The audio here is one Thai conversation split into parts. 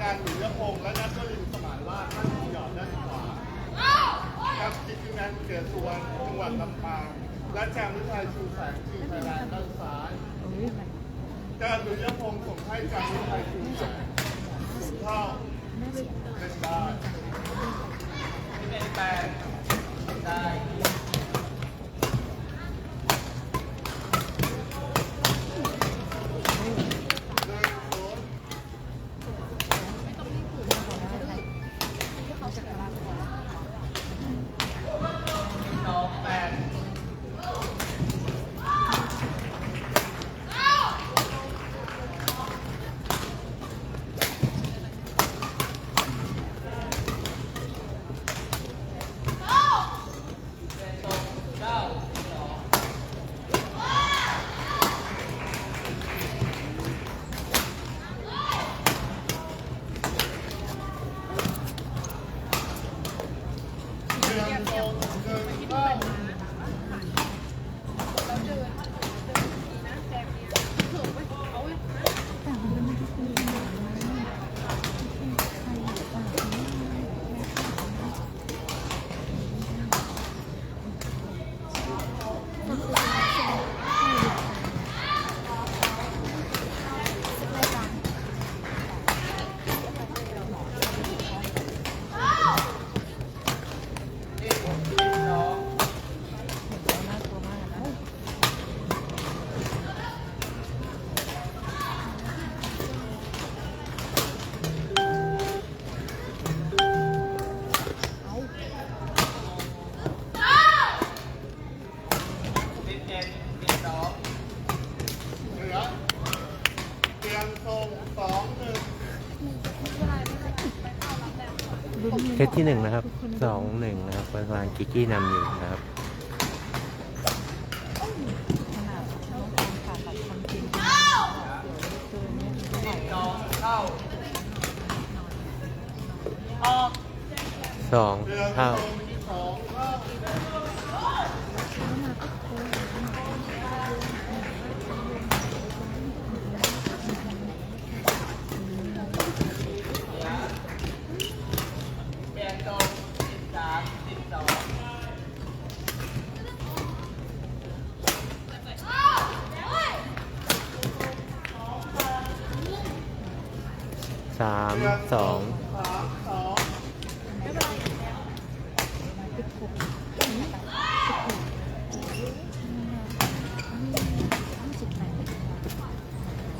การหนุยพงษ์และนัทลินสมานราชท่านหยอดด้านขวาครับจิตตินันเกิดสุวรรณจังหวัดลำปางและแจมวิชัยชูแสงทีมไทยแลนด์ด้านซ้ายการหนุยพงษ์ส่งให้แจมวิชัย ซตที่หนึ่งนะครับสองหนึ่งนะครับประธานกิกกี้นำอยู่นะครับสองเดือนเท่า อง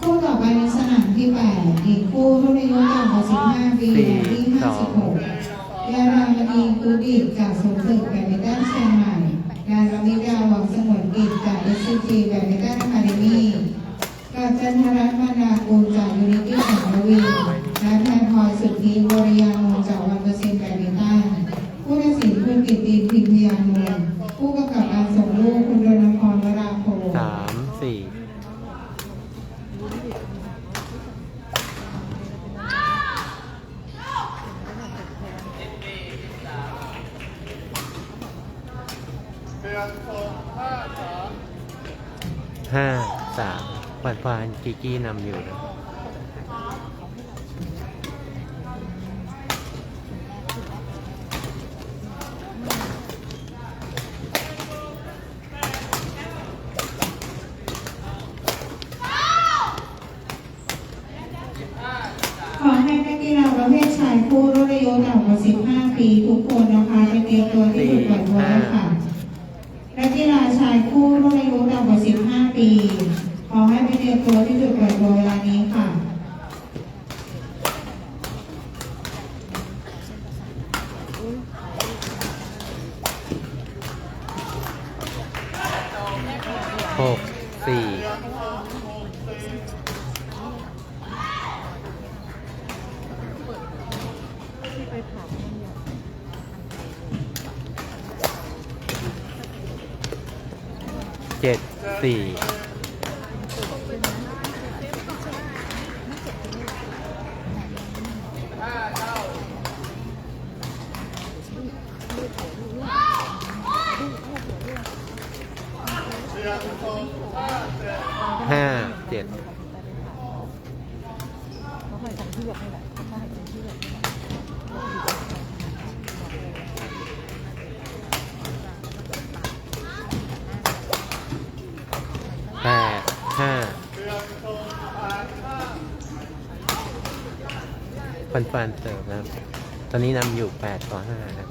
คู่ต่อไปในสนามที่8อีกคู่รุ่นอายุต่ำกว่า15ปีและที่56ยารามณีคูดิตจากสมศึกแบดมินตันเชียงใหม่ยารามิดาวังสงวนกิจจาก SCG แบดมินตันอะคาเดมี่กับจันทรัตน์มานากุลจากยูนิตี้สังระวีและแทนพลอยสุทธิ วรยานนท์จากวันเปอร์เซ็นต์แบดมินตันผู้ตัดสินคุณกิตติพิมพยานนท์ผู้กำกับการส่งลูกคุณรณพรวราโพสามสี่ห้าสามห้าสามปานกิกี้นำอยู่นะ ปี ขอให้ไม่เตรียมตัวที่จุดปล่อยตัวเวลา เจ็ดสี่ห้าเจ็ด ห้าเจ็ด แปดห้า เสียงทรงแปดห้า ฟันฟันเสิร์ฟนะครับ ตอนนี้นำอยู่8ต่อ5ครับ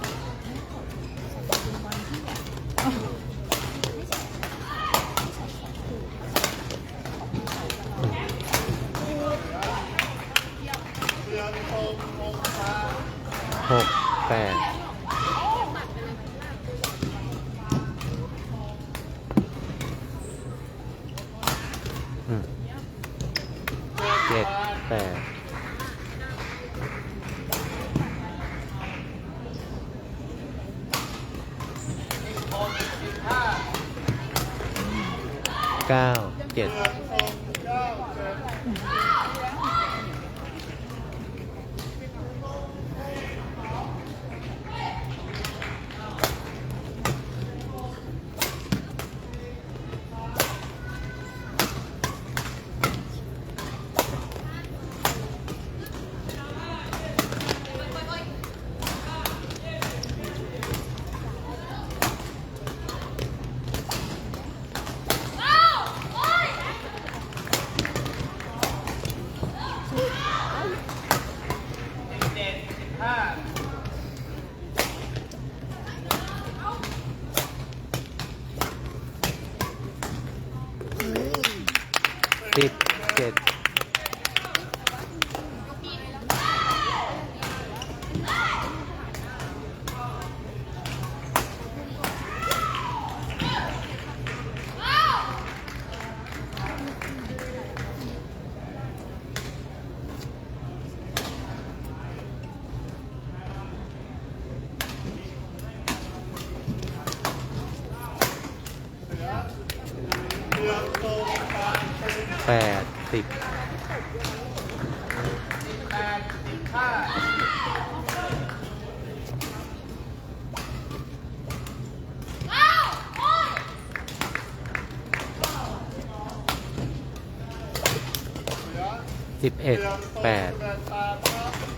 สิบเอ็ดแปด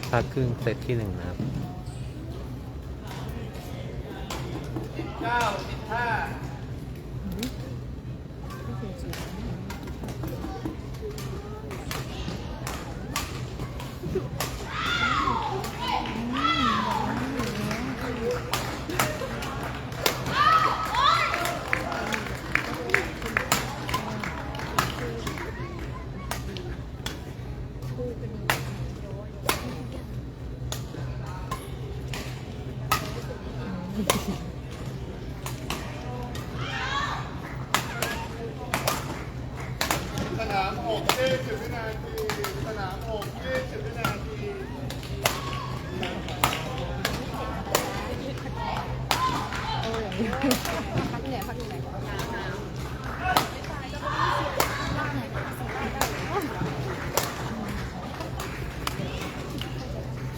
พักครึ่งเซตที่หนึ่งนะครับเก้าสิบห้า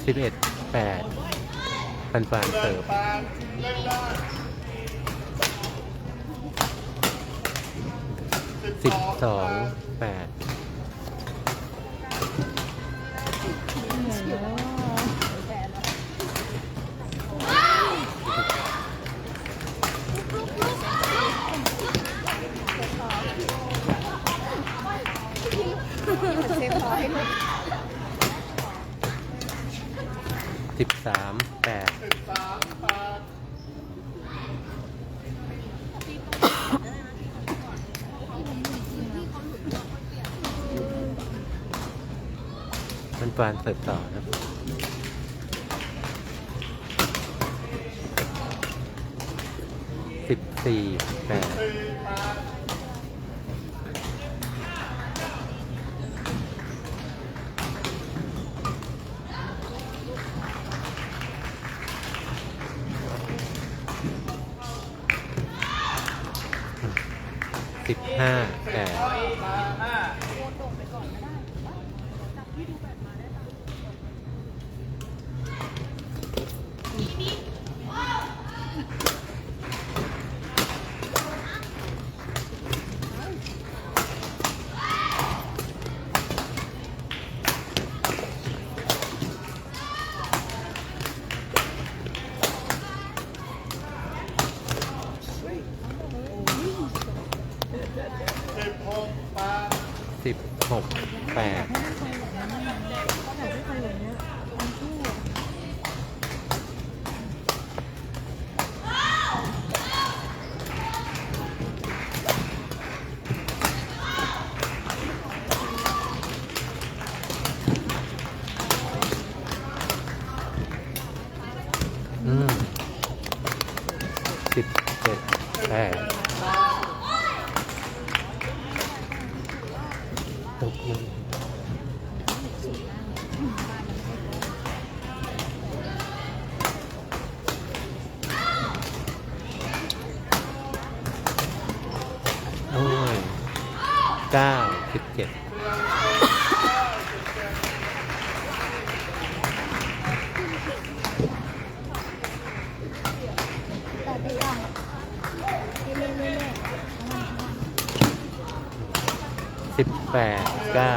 สิบเอ็ดแปดปันปันเสิร์ฟตามสิบสองแปด สามแปดมันฟันเสิร์ฟต่อนะครับสิบสี่แปด สิบแปดเก้า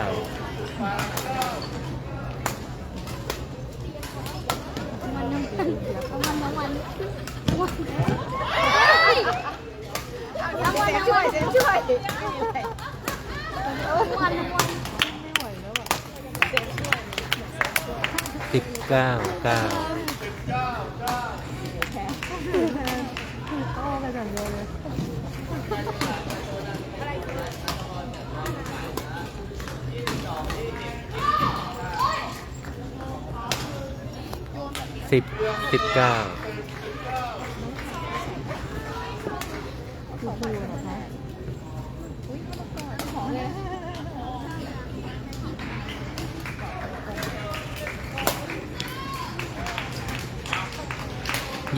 วันน้ำตื่นแล้วก็วันทั้งวันวันทั้งวันทั้งวันช่วยทั้งวันทั้งวันสิบเก้าเก้า สิบสิบเก้า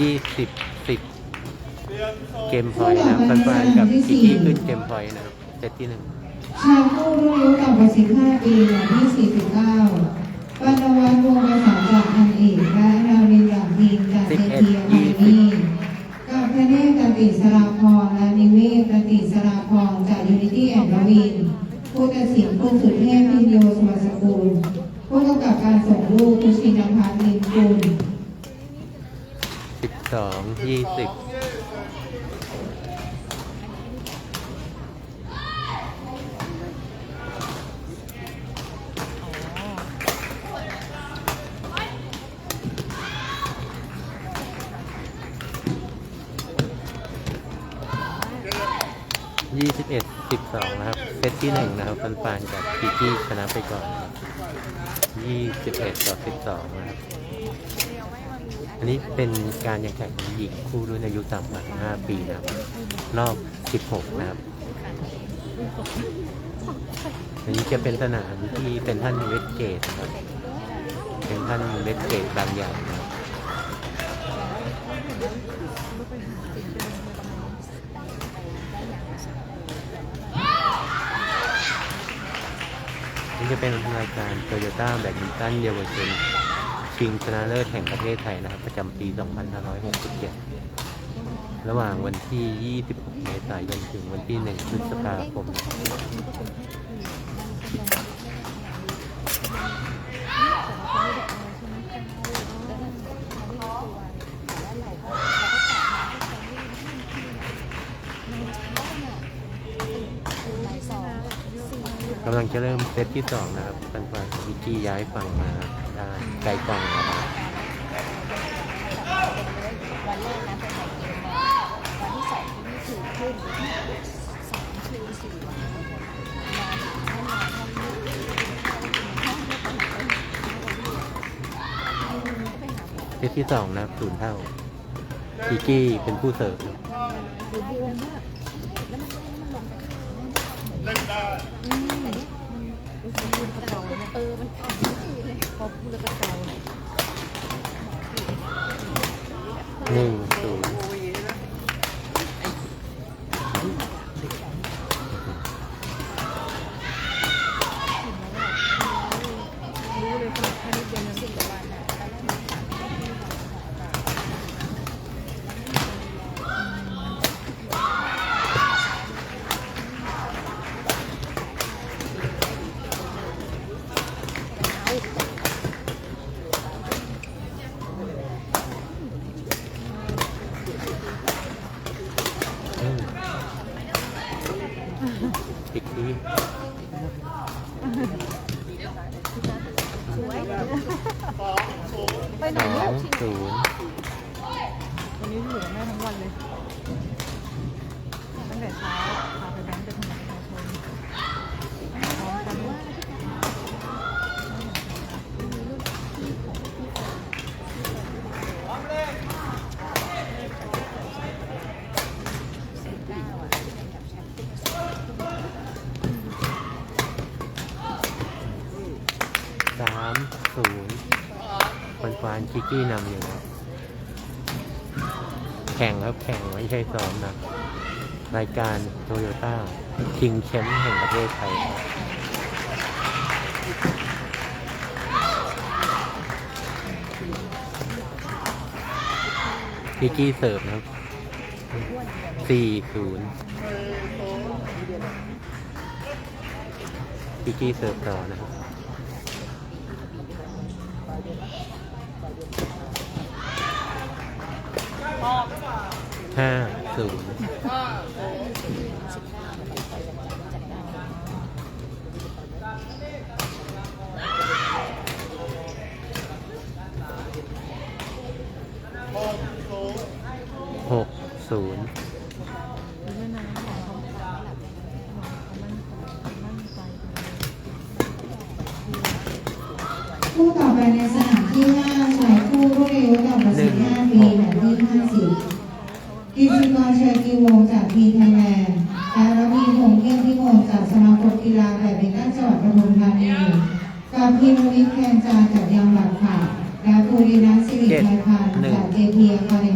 ยี่สิบสิบเกมพอยนะครับฟันๆกับอีกที่ขึ้นเกมพอยนะครับเซตที่หนึ่งชายผู้รุ่นอายุต่ำกว่า15 ปีอย่างที่49ปานวัฒน์วงศ์ ติสราพรและนิเวศปฏิสราพรจากยูนิตี้แอนด์ลวินผู้ตัดสินคุณสุดเทพพินโยสมาสกุลผู้กำกับการส่งลูกคุณชินพัฒน์ลิมกุล12 20 หนึ่งนะครับฟันฟานกับพีกี้ชนะไปก่อนยี่สิบเอ็ดต่อสิบสองนะครับอันนี้เป็นการแข่งขันหญิงคู่รุ่นอายุต่ำกว่าห้าปีนะครับ รอบสิบหกนะครับอันนี้จะเป็นสนามที่เป็นท่านเวสเกตครับ เป็นท่านเวสเกตบางอย่างนะครับ นี่ จะเป็นรายการโตโยต้าแบดมินตันเยาวชนชิงชนะเลิศแห่งประเทศไทยนะครับ ประจำปี 2567 ระหว่างวันที่ 26 เมษายน ถึงวันที่ 1 พฤษภาคม กำลังจะเริ่มเซตที่2นะครับปันปันวิกกี้ย้ายฝั่งมาด้านไกลกล่องนะครับวันแรกนะเป็นไหนเกมวันที่สองที่นี่ถือขึ้นสามคืนสี่วันนอนให้นนอนี้ห้องนี้ไปหาไปหาหมอเซตที่2นะครับศูนย์เท่าวิกกี้เป็นผู้เสิร์ฟดูบวมากแล้วมันลงไปเล่นได้ เออ มันอ่อนเลยพอพูดแล้วกระเดาเนี่ยหนึ่ง กี้นำอยู่ครับแข่งครับแข่งไม่ใช่ซ้อมนะรายการโตโยต้าชิงแชมป์แห่งประเทศไทยครับคิกกี้เสิร์ฟนะครับสี่ศูนย์คิกกี้เสิร์ฟต่อนะครับ ห้าศูนย์หกศูนย์หกศูนย์ดูแม่น้ำของเขามั่นมั่นใจคู่ต่อไปในสนามที่5ชายคู่รุ่นอายุต่ำกว่า15ปีแบบที่50 กิจกรเชิญกีวงจากทีมไทยแลนด์และระพีพงษ์เที่ยงพิมลจากสมาคมกีฬาแบดมินตันจังหวัดปทุมธานีกับพิมวิทย์แคนจาจากยังหลักค่ะและภูรินัทสิริไทยพันธ์จากเจพีอะคาเด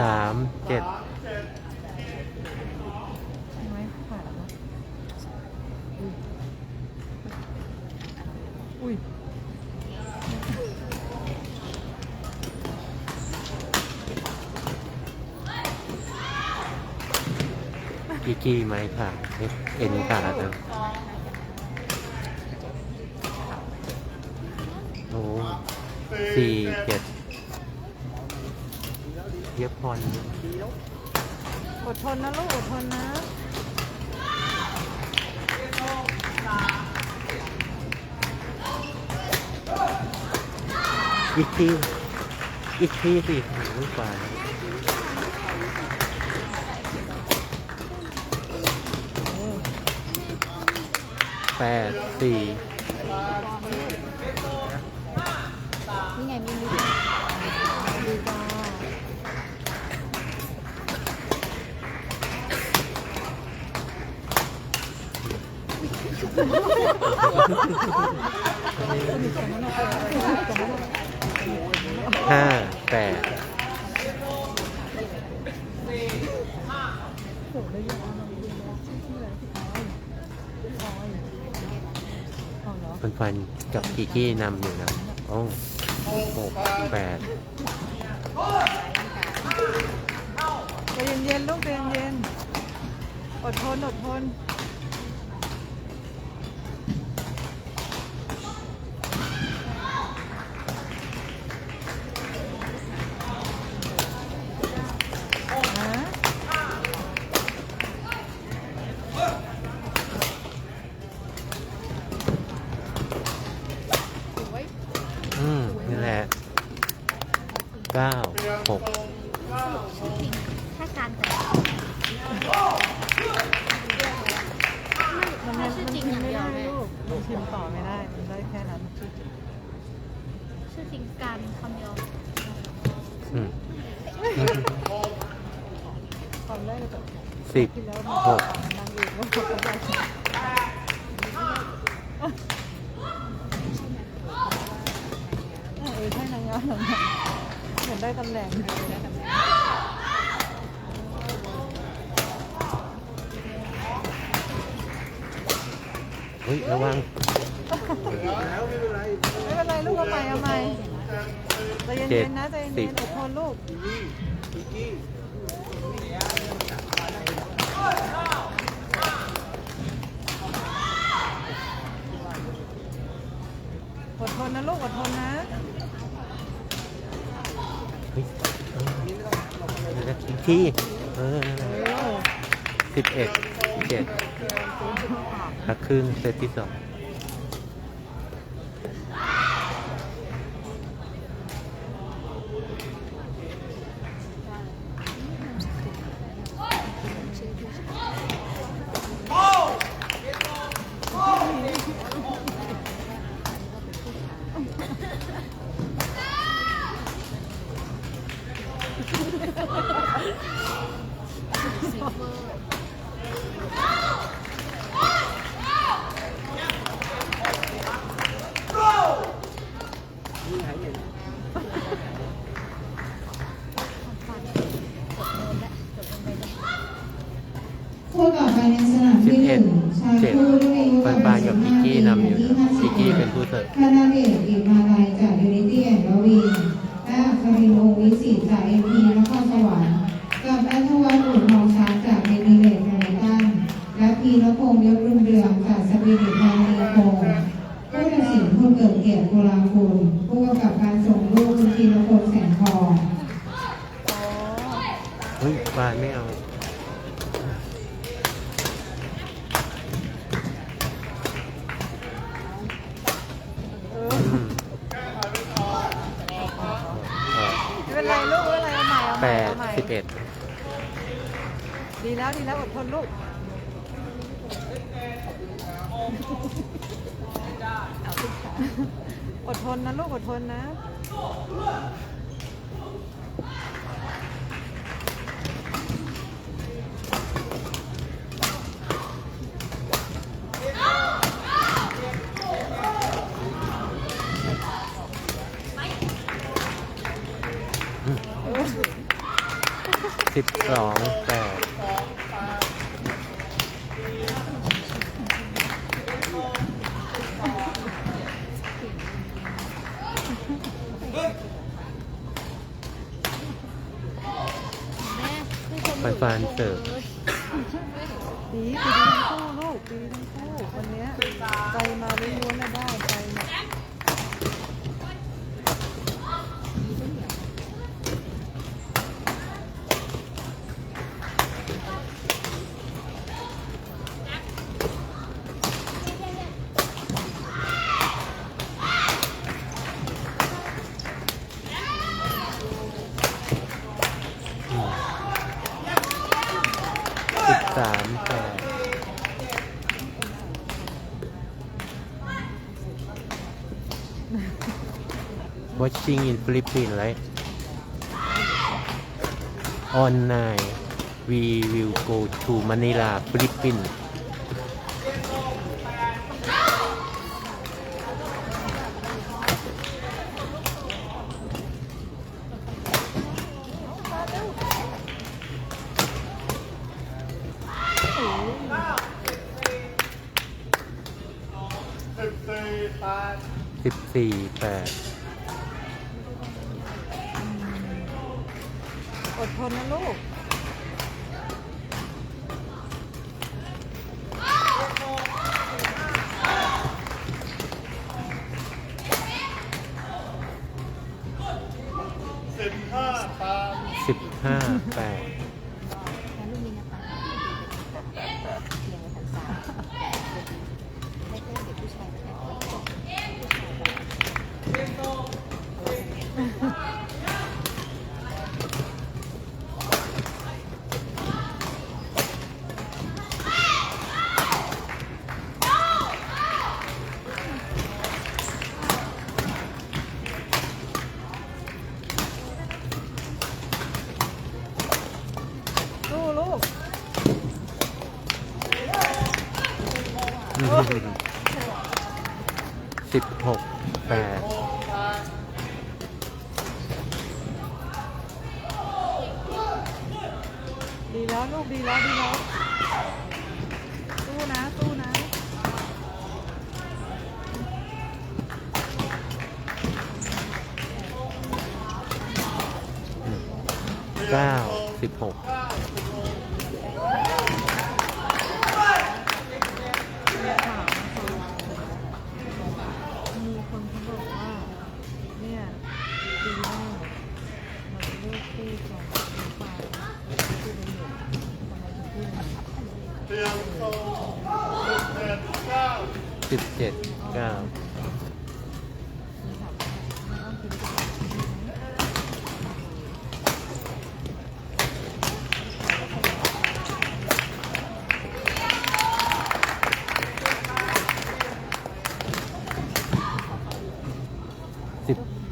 สามเจ็ดไม่ขาดนะอุ้ยกิกกี้ไม้ขาดเอ็นขาดนะโอ้สี่เจ็ด เย็บพรอดทนนะลูกอดทนนะอีกทีอีกทีสิลูกปลาแปดสี่ ห้าแปดฟันฟันกับกิกกี้นำอยู่นะโอ้หกแปดใจเย็นๆลูกใจเย็นๆอดทนอดทน เก้าหกชื่อจริงแค่การแต่มันถ้ามันชื่อจริงอย่างพ์ไม่เดียวแม่ลูกมันพิมต่อไม่ได้มันได้แค่นั้นชื่อจริงการคำเดียวอืมสิบหก อดทนนะลูกอดทนนะอีกทีเออสิบเอ็ดเจ็ดพักครึ่งเซตที่สอง คู่ต่อไปในสนามที่หนึ่งชายเจ็ดคู่รุ่นอายุปันปานกับพิกกี้นำอยู่ที่ห้าสิพิบกกี้เป็นผู้เสิร์ฟคณะเดชอิมาลัยจากยูนิตี้แอนด์ลวินและอัครินทร์องค์วิสิตจากเอ็มพีนครสวรรค์กับนัทวัฒน์อุ่นทองช้างจากเอมิเรตส์แมนตันและพีรพงษ์ยศรุ่งเรืองจากสปิริตแมนนีโคงผู้ตัดสินคุณเกิดเกียรติโกลาคุณผู้กำกับการส่งลูกคุณธีรพลแสงทอง เฮ้ยปานไม่เอา อืม ไม่เป็นไรลูกไม่เป็นไรเอาใหม่เอาให แป ม่ ด เอาใหม่ สิบเอ็ด ดีแล้วดีแล้วอดทนลูกอด ทนนะลูกอดทนนะสิบสอง แป watching in Philippines right on nine we will go to Manila Philippines แล้วลูกดีแล้วดีแล้วตู้นะตู้นะเก้าสิบหก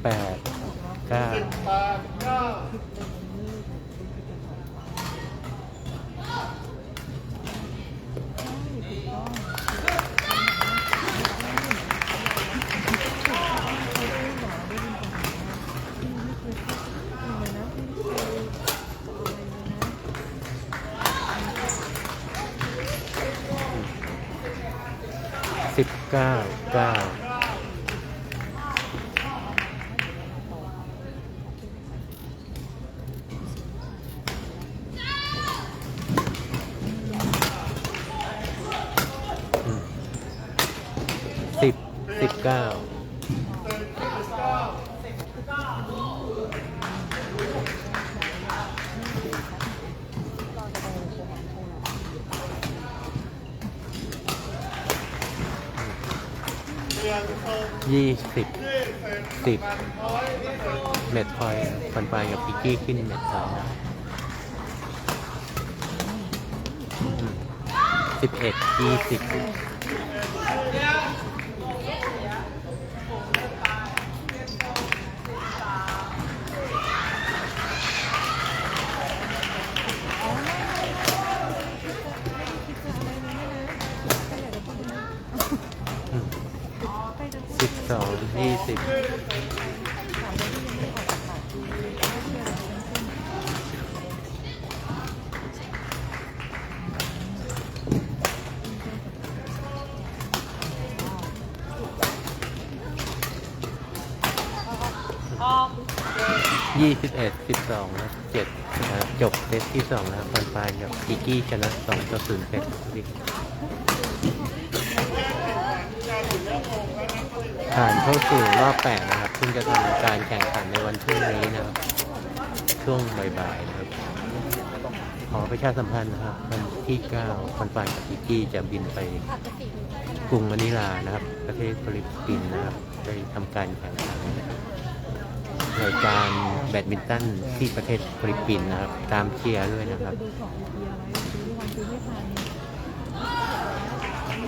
แปดเก้าสิบเก้าเก้า เก้ายี่สิบสิบเปอร์เซ็นต์เม็ดพอยฟันปลายกับพิกกี้ขึ้นเม็ดสองสิบเอ็ดยี่สิบ ยี่สิบยี่สิบเอ็ดสิบสองนะเจ็ดจบเซตที่สองนะครับฟันปายกับพิกี้ชนะสองต่อศูนย์เซต ผ่านเข้าสู่รอบแปดนะครับซึ่งจะทำการแข่งขันในวันพรุ่งนี้นะครับช่วงบ่ายๆนะครับ ขอประชาสัมพันธ์นะครับวันที่9ฟันปลายกับพิกกี้จะบินไปกรุงมะนิลานะครับ ประเทศฟิลิปปินส์นะครับไปทำการแข่งขันรายการแบดมินตันที่ประเทศฟิลิปปินส์นะครับ ตามเชียร์ด้วยนะครับ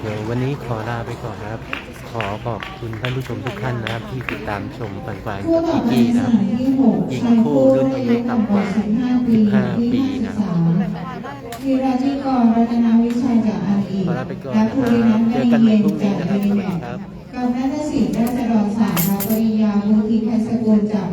เดี๋ยววันนี้ขอลาไปก่อนนะครับ ขอขอบคุณท่านผู้ชมทุกท่านนะครับ ที่ติดตามชมฝันฟานคู่กับต่อพี่ไปกี้นะครับนามที่หกยิงคู่รุ่นอายุต่ำกว่า 15 ปีนะครับวีราจีกรรัตนาวิชัยจากอารีขอลาไปก่อนและนะคภูรับรินันท์เจได้อกันใหม่เย็นพรุ่งนี้จากนะครับเรีสยนวัสดีครับกับนัทศิษย์ราชดรสาสตร์ปริยาวุฒิไทยสกุลจาก